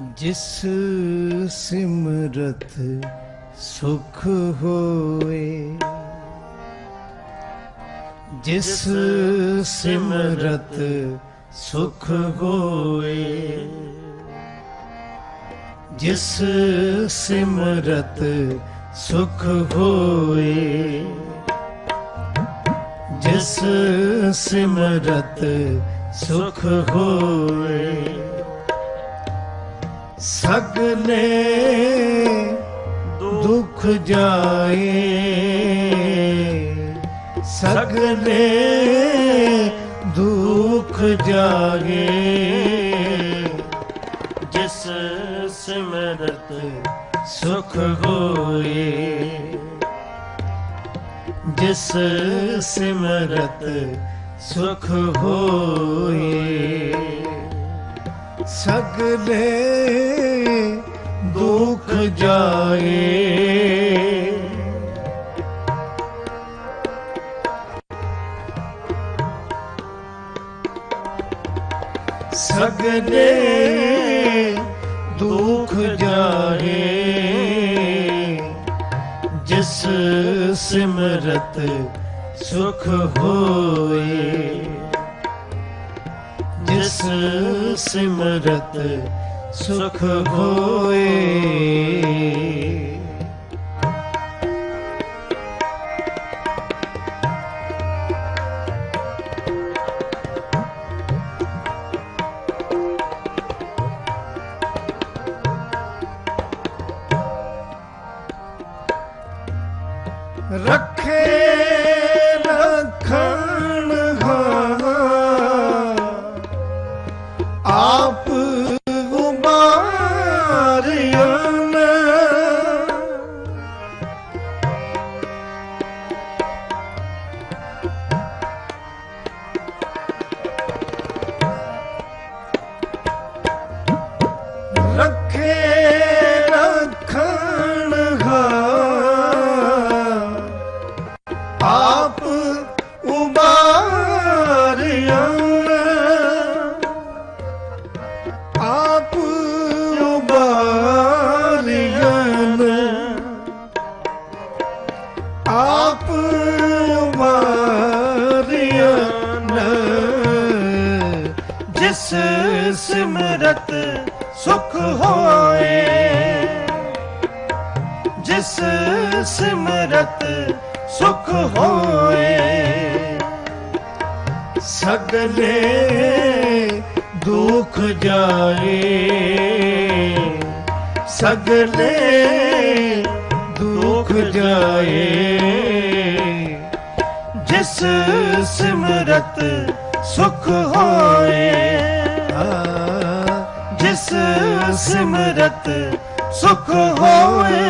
ਜਿਸ ਸਿਮਰਤ ਸੁਖ ਹੋਏ, ਜਿਸ ਸਿਮਰਤ ਸੁਖ ਹੋਏ, ਜਿਸ ਸਿਮਰਤ ਸੁਖ ਹੋਏ, ਜਿਸ ਸਿਮਰਤ ਸੁਖ ਹੋਏ। ਸਗਲੇ ਦੁੱਖ ਜਾਏ। ਸਗਲੇ ਦੁੱਖ ਜਾਏ। ਜਿਸ ਸਿਮਰਤ ਸੁਖ ਹੋਏ। ਜਿਸ ਸਿਮਰਤ ਸੁਖ ਹੋਏ। ਸਗਲੇ ਦੁਖ ਜਾਏ। ਸਗਲੇ ਦੁਖ ਜਾਏ। ਜਿਸ ਸਿਮਰਤ ਸੁਖ ਹੋਏ। ਜਿਸ ਸਿਮਰਤ ਸੁਖ ਹੋਏ। ਰੱਖੇ ਸਿਮਰਤ ਸੁਖ ਹੋਏ। ਜਿਸ ਸਿਮਰਤ ਸੁਖ ਹੋਏ। ਸਗਲੇ ਦੁਖ ਜਾਏ। ਸਗਲੇ ਦੁਖ ਜਾਏ। ਜਿਸ ਸਿਮਰਤ ਸੁਖ ਹੋਏ। ਸਿਮਰਤ ਸੁਖ ਹੋਏ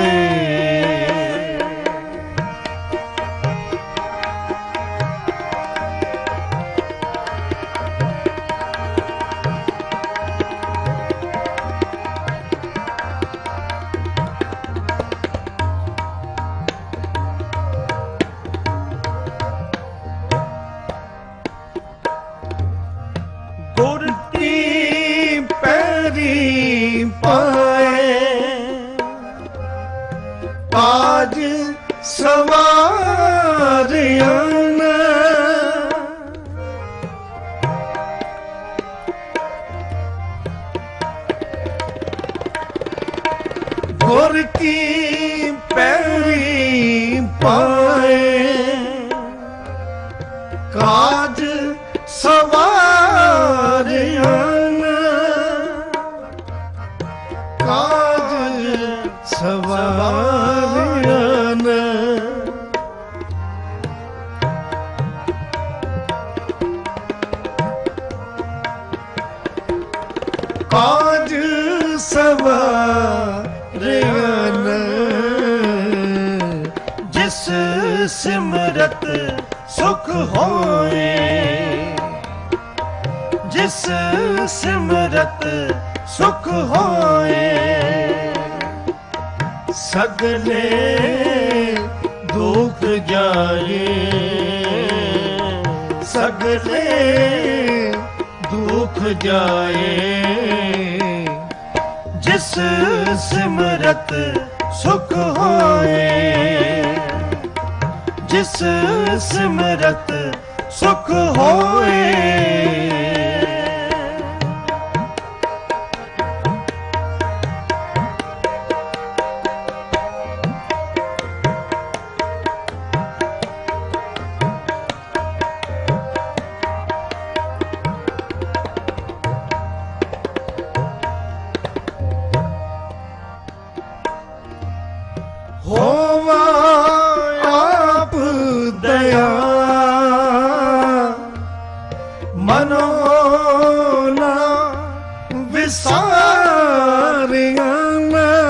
ਗੁਰ ਕੀ ਪੈਰੀ ਪਾਏ? ਕਾਜ ਸਵਾਰਿਆਂ ਕਾਜ ਸਵਾਰਿਆਂ ਸੁਖ ਹੋਏ ਜਿਸ ਸਿਮਰਤ ਸੁਖ ਹੋਏ ਸਗਲੇ ਦੁਖ ਜਾਏ ਸਗਲੇ ਦੁਖ ਜਾਏ ਜਿਸ ਸਿਮਰਤ ਸੁਖ ਹੋਏ ਜਿਸ ਸਿਮਰਤ ਸੁਖ ਹੋਏ। ਵਿਸਾਰਿਆ ਨਾ।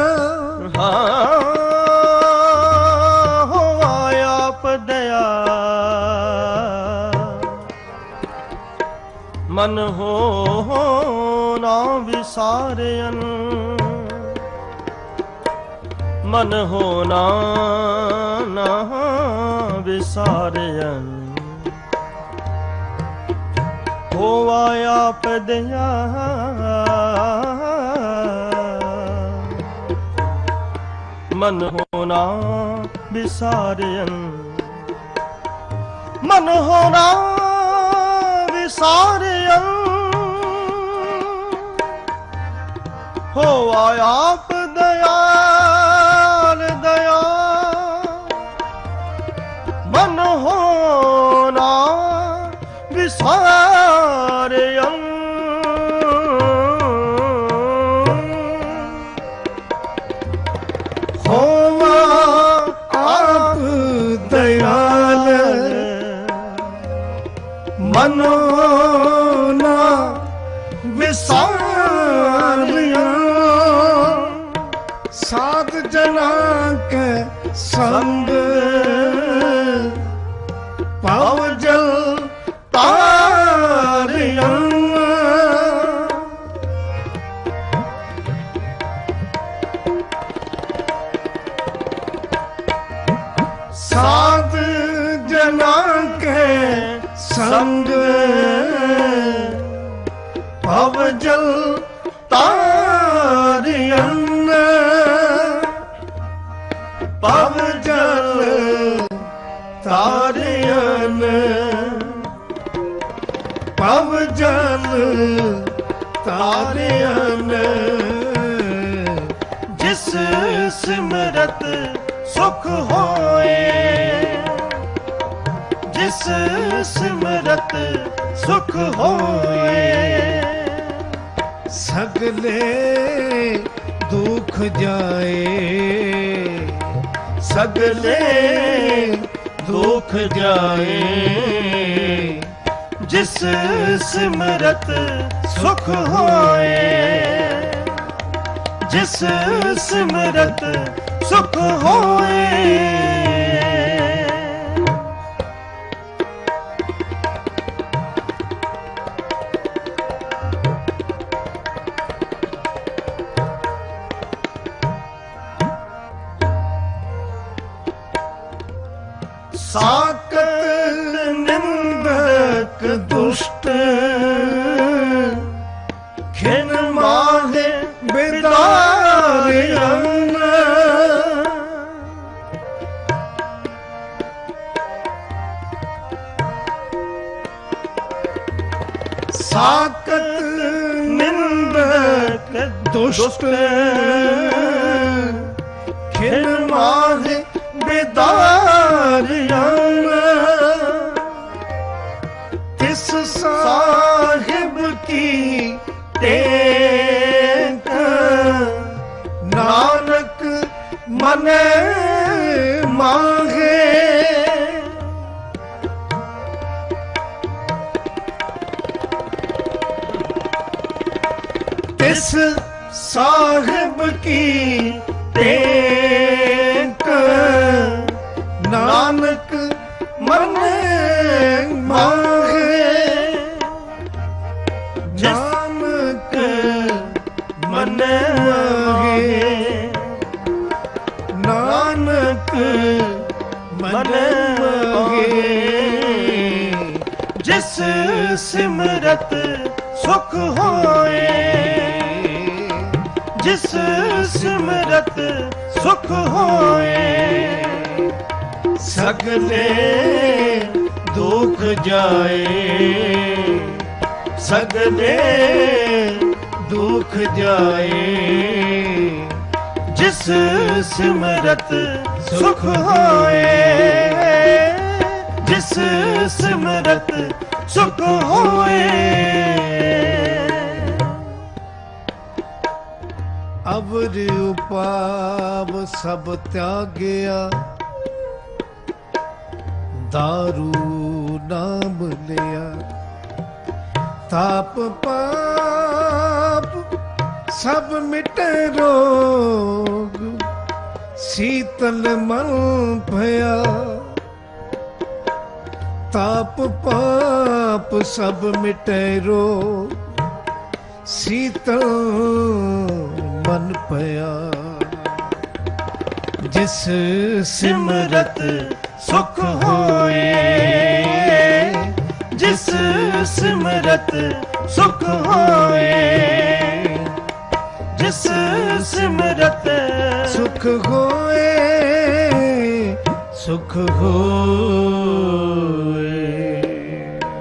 ਦਇਆ ਮਨ ਹੋ ਨਾ ਵਿਸਾਰਿਅਨ ਮਨ ਹੋ ਨਾ ਵਿਸਾਰਿਅਨ ਹੋਵਾ ਆਪ ਦਿਆ ਮਨ ਹੋਣਾ ਵਿਸਾਰਿਅਨ ਮਨ ਹੋਣਾ ਵਿਸਾਰਿਅਨ ਹੋਵਾ ਆਪ ਪਵ ਜਲ ਤਾਰਿਆ। ਸਾਧ ਜਨਾ ਕੇ ਸੰਗ। ਭਵ ਜਲ ਜਲ ਜਿਸ ਸਿਮਰਤ ਸੁਖ ਹੋਏ, ਜਿਸ ਸਿਮਰਤ ਸੁਖ ਹੋਏ, ਸਗਲੇ ਦੁਖ ਜਾਏ, ਸਗਲੇ ਦੁਖ ਜਾਏ। ਜਿਸ ਸਿਮਰਤ ਸੁਖ ਹੋਏ ਜਿਸ ਸਿਮਰਤ ਸੁਖ ਹੋਏ। ਸਾਕਤ ਨਿੰਦਕ ਦੁਸ਼ਟ। ਖਿਨ ਮਾਹੇ ਬਿਦਾਰਿਅਨ ਸਾਕਤ ਨਿੰਦਕ ਦੁਸ਼ਟ। ਖਿਨ ਮਾਹੇ ਬਿਦਾਰਿਅਨ ਮਨ ਮਾਂਗੇ। ਤਿਸ ਸਾਹਿਬ ਕੀ ਟੇਕ ਜਿਸ ਸਿਮਰਤ ਸੁਖ ਹੋਏ, ਸਗਲੇ ਦੁਖ ਜਾਏ। ਸਗਲੇ ਦੁਖ ਜਾਏ, ਜਿਸ ਸਿਮਰਤ ਸੁਖ ਹੋਏ, ਜਿਸ ਸਿਮਰਤ ਸੁਖ ਹੋਏ। ਅਵਰ ਉਪਾਵ ਸਭ ਤਿਆਗਿਆ। ਦਾਰੂ ਨਾਮ ਲਿਆ। ਤਾਪ ਪਾਪ ਸਭ ਮਿਟੇ ਰੋਗ। ਸੀਤਲ ਮਨ ਭਇਆ। ਤਾਪ ਪਾਪ ਸਭ ਮਿਟੇ ਰੋਗ। ਸੀਤਲ ਮਨ ਪਿਆ। ਜਿਸ ਸਿਮਰਤ ਸੁਖ ਹੋਏ, ਜਿਸ ਸਿਮਰਤ ਸੁਖ ਹੋਏ, ਜਿਸ ਸਿਮਰਤ ਸੁਖ ਹੋਏ ਸੁਖ ਹੋਏ